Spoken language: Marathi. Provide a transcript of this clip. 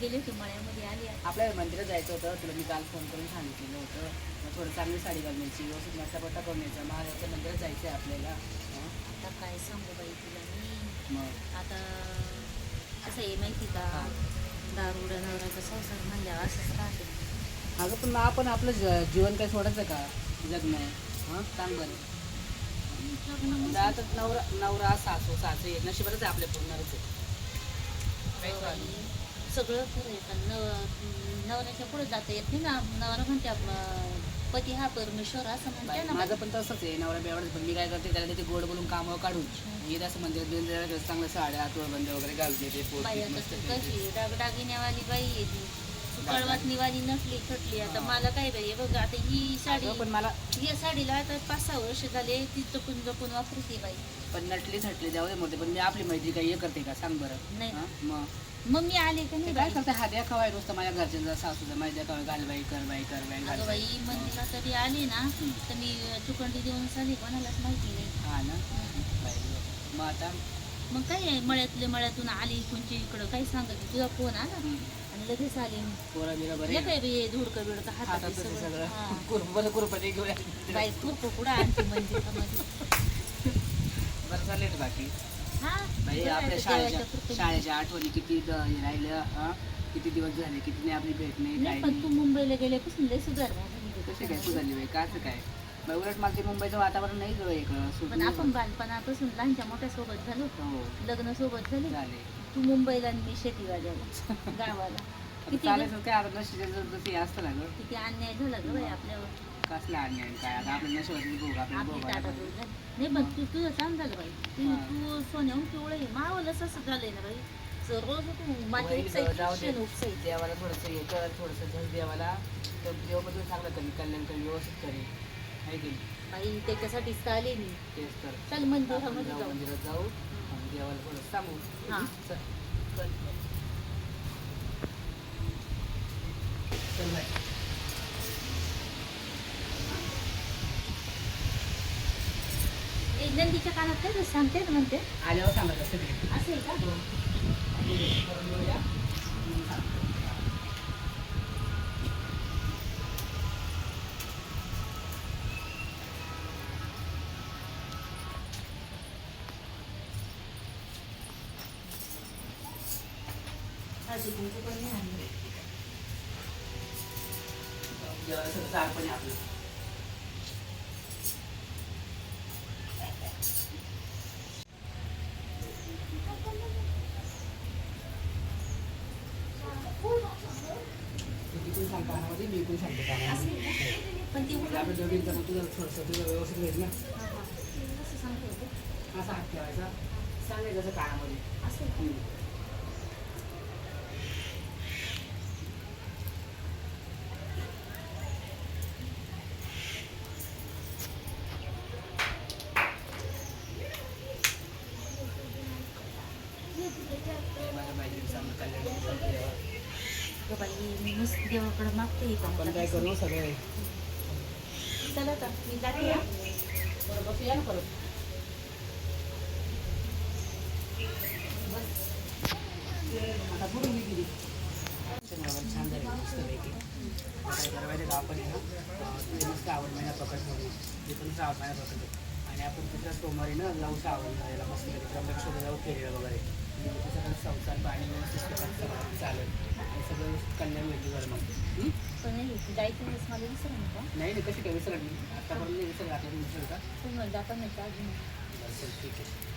गेले होते मळ्यामध्ये आली. आपल्याला मंदिरात जायचं होतं तुला मी काल फोन करून सांगितलेलं होतं. मग थोडं चांगली साडी घालण्याची व्यवस्थित नटापटा करून यायचा महादेवच्या मंदिरात जायचं आहे आपल्याला. हं? आता काय सांगू बाई तुला मी? मग? आता कसं आहे माहिती का? हा. दारुडा नवऱ्याचा संसार म्हणल्यावर असंच राहते. अगं पण मग आपण आपलं ज- जीवन काय सोडायचं का? जगणं हां? सांग बरं म्हणजे आता नवरा नवरा सासू सासू येत नशिबातच आहे आपल्या पूर्णच आहे काही problem नाही. सगळं खरं आहे पण नव नवऱ्याच्या पुढे जाता येत नाही ना. नवरा म्हणते आपला पती हा परमेश्वर असं म्हणते ना. माझं पण तसंच आहे. नवरा बेवडच पण मी काय करते त्याला ते गोड बोलून कामं काढून येत असं बिंदिरात चांगलं साड्या तुळबंद वगैरे घालते ते पोट बाई आता मस्त तू बाई आहे ती. तू कळवाटणीवाली नटली थटली आता. मला काय बाई बघ आता ही साडी अगं, पण मला या साडीला आता पाच सहा वर्ष झाले ती जपून जपून वापरते बाई. पण नटली थटली जाऊ दे मोठे पण मी आपली मैत्री काही हे करते का? सांग बरं. नाही. हां? मग? मग मी आले का नाही काय बाई? करते? हात या खवाय नुसतं माझ्या घरच्यांचा सासूचा माझ्या खवाय घाल बाई कर बाई कर बाई घाल अगं बाई बाई मंदिरात तरी आले ना. तर मी चुकंडी देऊन साली कोणालाच माहिती नाही. हा ना? बाई, मग आता? मग काय आहे, मळ्यातले मळ्यातून आली कोणची इकडं? काही सांगत? तुझा फोन आला. आणि लगेच आले मी. पोरं बिरं बरे हे काय बाई धुडकं बिडकं हातात सगळं सगळं. हा. घेऊया. बाई खूप कुडा आणते मंदिरामध्ये. बरं चालेल बाकी. हा बाई आपल्या शाळेच्या. शाळेच्या आठवणी किती द- हे राहिल्या हा? किती दिवस झाले किती नाही आपली भेट नाही पण तू नाही मुंबईला गेल्यापासून लय सुधारणा झाली कशी काय गं. सुधारली बाई? काच काय? बाई, उलट ते मुंबईचं वातावरण नाही गं इकडं पण सुटलं आपण बालपणापासून लहानच्या मोठ्या सोबत झालो हो. लग्न सोबत झाले. झाले. तू मुंबईला आणि मी शेतीवाल्याला गावाला. किती चालायचं काय? आता नशिबाचं जर जसं हे असतं ना गं. किती अन्याय झाला ग बाई आपल्यावर. कसला अन्याय काय आता भोग आपल्याला आपली भोगायला टाटा पाहिजे. झाली नाही पण तू तुझं छान झालं बाई. तू हा. तू सोन्याहून पिवळं आहे. मावलंच असं झालंय ना बाई. जर रोज तू गं, जाऊ दे. शेण देवाला थोडंसं हे कर थोडंसं धन देवाला. तर देव पण चांगलं करेल कल्याण करेल व्यवस्थित करेल आहे की नाही? बाई त्याच्यासाठीच तर आले मी. तेच तर. चल मंदिरामध्ये आपण जाऊ जाऊ. मंदिरात जाऊ. आणि देवाला थोडं सांगू. हा. चल चल. चल. नंदीच्या कानात काय सांगते म्हणते. आल्यावर सांगायचं सगळे असं आहे का? पण नाही आणलं. देवाला सगळं चार पण आहे आपलं तू तिकडून सांग कानामध्ये मी इकडून सांगतो कानामध्ये पण ती म्हणजे आपल्या दोघींचं मग तुझं थोडंसं तुझं व्यवस्थित होईल ना हा, हा. कसं सांगते होते? असा हात ठेवायचा सांगायचं असं कानामध्ये असं आहे का? हम्म. माझ्या बाईकडे चांगलं कल्याण करून द्यावं. गं बाई मी देवाकडे मागते हे पण आपण काय? करू सगळे? चला आता मी जाते हा. बरं बस या ना परत? आता पुढून मी गेली. शनिवार छान झाली मस्तपैकी आता आहे का आपण आहे ना अं, ते मस्त आवड महिना प्रकट होणं ते पण श्रावण महिना प्रकट आहे आणि आपण तिथं सोमवारी ना जाऊ श्रावण महिन्याला मस्त त्र्यंबकेश्वर जाऊ फेरीला वगैरे. सगळं संसार पाणी सगळं चालेल. सगळं मिळते मग? पण नाही जायचं वेळेस मला विसरू नका नाही नाही कशी काय आतापर्यंत विसरत आता विसरत का जाता नाही का अजून. ठीक आहे.